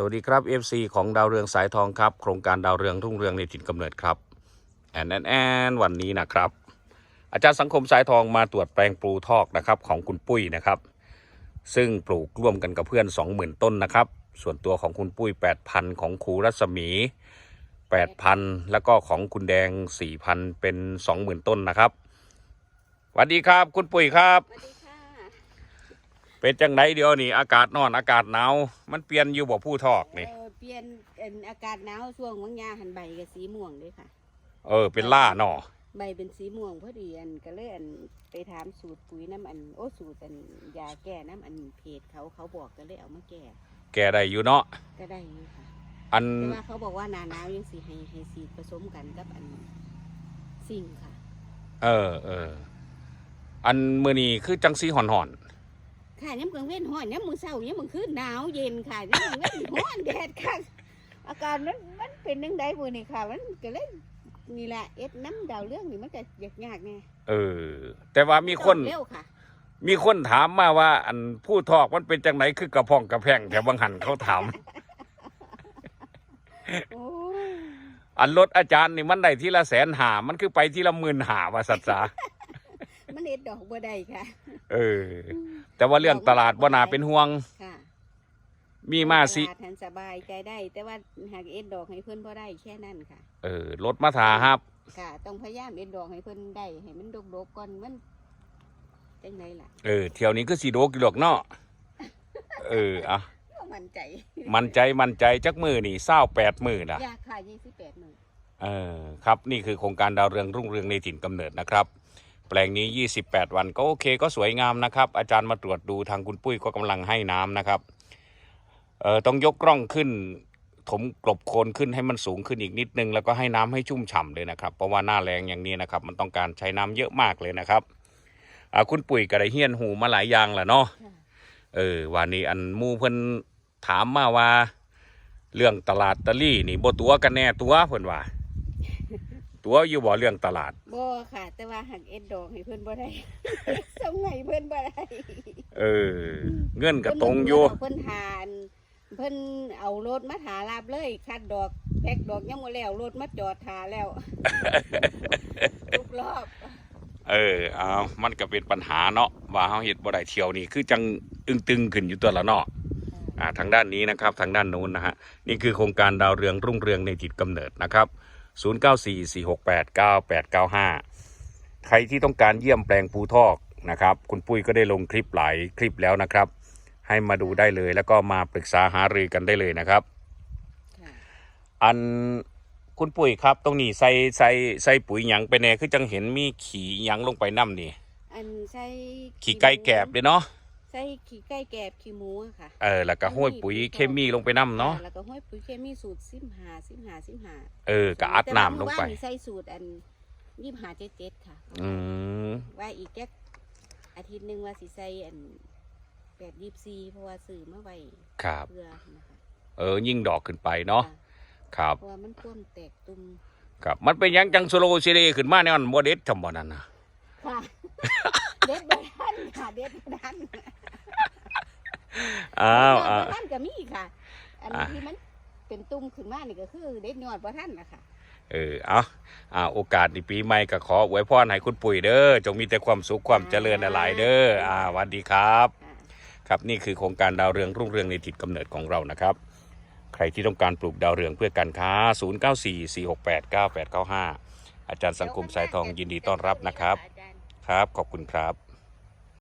สวัสดีครับ FC ของดาวเรืองสายทองครับ โครงการดาวเรืองรุ่งเรืองในถิ่นกำเนิดครับแอนแอนแอนวันนี้นะครับ อาจารย์สังคมสายทองมาตรวจแปลงปลูทอกนะครับของคุณปุ้ยนะครับ ซึ่งปลูกร่วมกันกับเพื่อน 20,000 ต้นนะครับ ส่วนตัวของคุณปุ้ย 8,000 ของครูรัศมี 8,000 แล้วก็ของคุณแดง 4,000 เป็น 20,000 ต้นนะครับสวัสดีครับ คุณปุ้ยครับสวัสดี เป็นจังไดเดียวนี่อากาศนอนอากาศหนาวมันเปลี่ยนอยู่บ่ผู้ทอกนี่เออเปลี่ยนเอิ่นอากาศหนาวช่วงวังยาหันใบกับสีม่วงด้วยค่ะ เออ เป็นล่าเนาะใบเป็นสีม่วงพอดีอันก็เลยอันไปถามสูตรปุ๋ยน้ำอันโอ้สูตรอันยาแก้น้ำอันเพจเขาเขาบอกก็เลยเอามาแก้แกได้อยู่เนาะก็ได้อยู่ค่ะอันแต่ว่าเขาบอกว่าหนาหนาวยังสีให้ให้สีผสมกันกับอันสิ่งค่ะ เออเอออันมือนี้คือจังสีห่อนห่อน ค่ะย้ำกลางเว้นห้อนย้ำมือเศร้าย้ำมือคืนหนาวเย็นค่ะย้ำกลางเว้นห้อนแดดค่ะ อาการมันมันเป็นนึงได้มือนี่ค่ะ มันก็เลยนี่แหละเอ็ดน้ำดาวเรื่องนี่มันก็ยากยากๆไงๆเออ แต่ว่ามีคนเร็วค่ะ มีคนถามมาว่า อันผู้ทอกมันเป็นจังไหนคือกระพองกระแพงแถวบางหันเขาถามโอ้ยอันรถอาจารย์นี่มันได้ทีละแสนหา มันคือไปทีละหมื่นหาว่าสัตว์สามันเอ็ดดอกบัวได้ค่ะ เออ แต่ว่าเรื่องตลาดบ่นาเป็นห่วง ค่ะมีมาสิ ตลดหันสบายใจได้ แต่ว่าหากเอ็ดดอกให้เพื่อนพอได้แค่นั้นค่ะ เออรถมาถาครับ ค่ะ ต้องพยายามเอ็ดดอกให้เพื่อนได้ให้มันดกๆก่อนมันจังไงล่ะเออเที่ยวนี้คือสีโดกอยู่ดอกเนาะเอออะก็มั่นใจมันใจมันใจจักมือนี่เศร้าแปดมือนะยาค่ะยี่สิบแปดหมื่น เออครับ นี่คือโครงการดาวเรืองรุ่งเรืองในถิ่นกำเนิดนะครับ แปลงนี้ 28 วันก็โอเคก็สวยงามนะครับ อาจารย์มาตรวจดูทางคุณปุ้ยก็กำลังให้น้ำนะครับเออต้องยกกล้องขึ้น ถมกลบโคนขึ้นให้มันสูงขึ้นอีกนิดนึง แล้วก็ให้น้ำให้ชุ่มฉ่ำเลยนะครับ เพราะว่าหน้าแรงอย่างนี้นะครับ มันต้องการใช้น้ำเยอะมากเลยนะครับอ่าคุณปุ๋ยก็ได้เฮียนหูมาหลายอย่างแหละเนาะค่ะเออวันนี้อันหมูเพิ่นถามมาว่า เรื่องตลาดตะลี่นี่บ่ตัวกันแน่ตัวเพิ่นว่า ตัวอยู่บ่เรื่องตลาด บ่ค่ะ แต่ว่าหากเอ็ดดอกให้เพื่อนบ่ได้ ส่งให้เพื่อนบ่ได้เออ เงินก็ตรงอยู่ เพิ่นทาน เพิ่นเอารถมาถาลาบเลยคัดดอกแพ็กดอกยังบ่แล้วรถมาจอดทาแล้ว ทุกรอบ เออเอามันก็เป็นปัญหาเนาะว่าเฮาเฮ็ดบ่ได้เที่ยวนี่คือจังอึ้งตึงขึ้นอยู่ตัวละเนาะอ่าทางด้านนี้นะครับ ทางด้านนู้นนะฮะนี่คือโครงการดาวเรืองรุ่งเรืองในจิตกำเนิดนะครับ 0944689895 ใครที่ต้องการเยี่ยมแปลงปูทอกนะครับ คุณปุ้ยก็ได้ลงคลิปหลายคลิปแล้วนะครับ ให้มาดูได้เลยแล้วก็มาปรึกษาหารือกันได้เลยนะครับค่ะอันคุณปุ๋ยครับ ตรงนี้ใส่ใส่ใส่ปุ๋ยหยังไปแน่คือจังเห็นมีขี่หยังลงไปน้ำนี่ อันใส่ขี่ไก่แกบเด้เนาะ ใส่ขี้ไก่แกบขี้หมูอะค่ะเออแล้วก็ห้วยปุ๋ยเคมีลงไปน้ำเนาะแล้วก็ห้อยปุ๋ยเคมีสูตร15 15 15เออก็อัดน้ำลงไปแต่ว่าเมื่อวานนี่ใส่สูตรอัน25 77ค่ะ อืมว่าอีกแค่อาทิตย์หนึงว่าสิใส่อัน8 24เพราะว่าซื้อมาไว้ครับ เพื่อนะคะเออยิ่งดอกขึ้นไปเนาะครับเพราะว่ามันพ่วมแตกตุ่มครับมันเป็นหยังจังสโลซิเลขึ้นมาเนี่ยมันโมเดสทำบ่นั่นนะค่ะ เด็ดบะทันค่ะเด็ดบะทัน อ้าวเด็ดอ้าวบะทันก็มีค่ะ อันอะ ที่มันเป็นตุ่มขึ้นมานี่ก็คือเด็ดยอดบะทันนะคะเออเอาอ่าโอกาสในปีใหม่ก็ขออวยพรให้คุณปุ๋ยเด้อจงมีแต่ความสุขความเจริญหลายๆเด้ออ่าสวัสดีครับ อ่า ครับนี่คือโครงการดาวเรืองรุ่งเรืองในถิ่นกำเนิดของเรานะครับ ใครที่ต้องการปลูกดาวเรืองเพื่อการค้า 0944689895 อาจารย์สังคมสายทองยินดีต้อนรับนะครับ ครับ ขอบคุณครับ